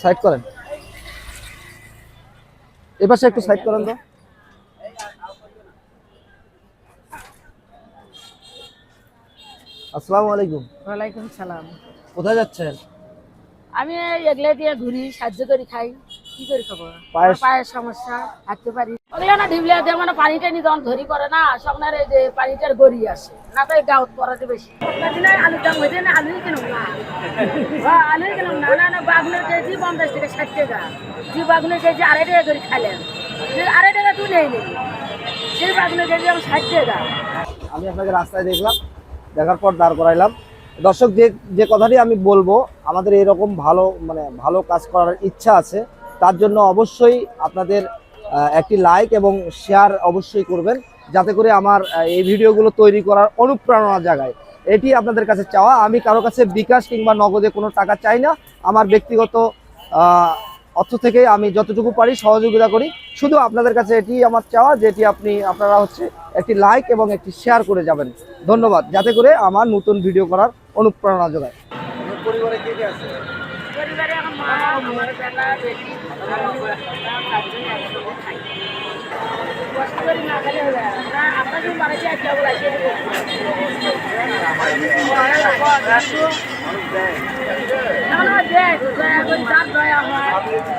Side করেন। এপাশে একটু সাইড করেন তো। আসসালামু আলাইকুম। ওয়ালাইকুম সালাম। কোথায় যাচ্ছেন? আমি এগুলো দিয়ে ঘুরি সাহায্য করি খাই। কি করি খাব পায়ের- পায়ের সমস্যা হাঁটতে পারি ওগুলো না ঢিবলে দিয়ে মানে পানি টানি যখন ধরি করে না সবনার এই যে পানিটার গড়ি আসে না তো গাউত পড়াতে বেশি। আলুর দাম হয়েছে না আলুই কিনুম না আলুই কিনুম না না না বাগুনের কেজি পঞ্চাশ থেকে ষাট টাকা। যে বাগুনের কেজি আড়াই টাকা করে খাইলেন আড়াই টাকা তুই নেই নেই। সেই বাগুনের কেজি আমার ষাট টাকা। আমি আপনাকে রাস্তায় দেখলাম, দেখার পর দাঁড় করাইলাম। দর্শক, যে যে কথাটি আমি বলব, আমাদের এরকম ভালো মানে ভালো কাজ করার ইচ্ছা আছে, তার জন্য অবশ্যই আপনাদের একটি লাইক এবং শেয়ার অবশ্যই করবেন, যাতে করে আমার এই ভিডিওগুলো তৈরি করার অনুপ্রেরণা জাগায় এটি আপনাদের কাছে চাওয়া। আমি কারও কাছে বিকাশ কিংবা নগদে কোনো টাকা চাই না। আমার ব্যক্তিগত অর্থ থেকে আমি যতটুকু পারি সহযোগিতা করি। শুধু আপনাদের কাছে এটি আমার চাওয়া, যেটি আপনি, আপনারা হচ্ছে একটি লাইক এবং একটি শেয়ার করে যাবেন। ধন্যবাদ। যাতে করে আমার নতুন ভিডিও করার অনুপ্রেরণা যোগায়।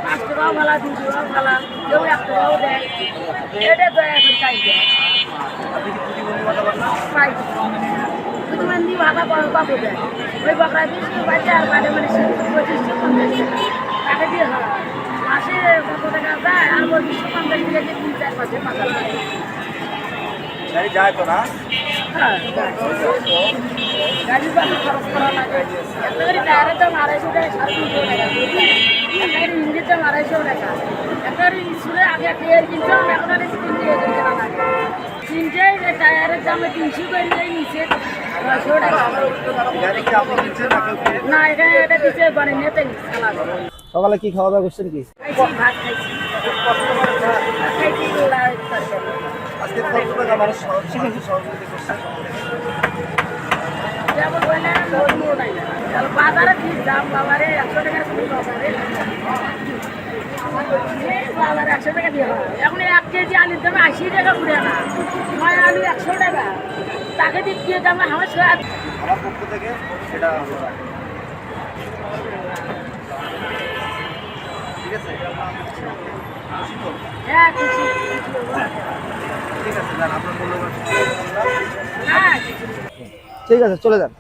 পাঁচ টাকাও ভালা দুই টাকাও ভালা কেউ এক টাকাও দেয়। এটা দয়া করে চাই দেয়। পাই। প্রতিবন্ধী ভাতা বাবু দেয়। ওই বকরা বিশ বাচ্চা আর মানে পঁচিশশো পঞ্চাশ টাকা টাকা দিয়ে হয় মাসে কত টাকা যায় আর ওই দিয়ে তিন চার মাসে পাতা লাগে। যায় তো না? হ্যাঁ গাড়ির বাসে খরচ করা লাগে। একটা করে টায়ারের দাম আড়াইশো টাকা সাড়ে তিনশো টাকা। একটা করে ইঞ্জিনের দাম আড়াইশো টাকা। একটা করে স্কুলে আগে টেয়ার কিনতাম এখন আর তিন কেনা লাগে। তিনটে টায়ারের দামে তিনশো করে নিচে নয়শো টাকা। গাড়ি কিনছেন না? এটা দিচ্ছে চালাবে সকালে কি খাওয়া দাওয়া করছেন কি? একশো টাকা দিয়ে এখন এক কেজি না আলু তাকে আমার সব আমার পক্ষ থেকে এটা ঠিক আছে চলে যান।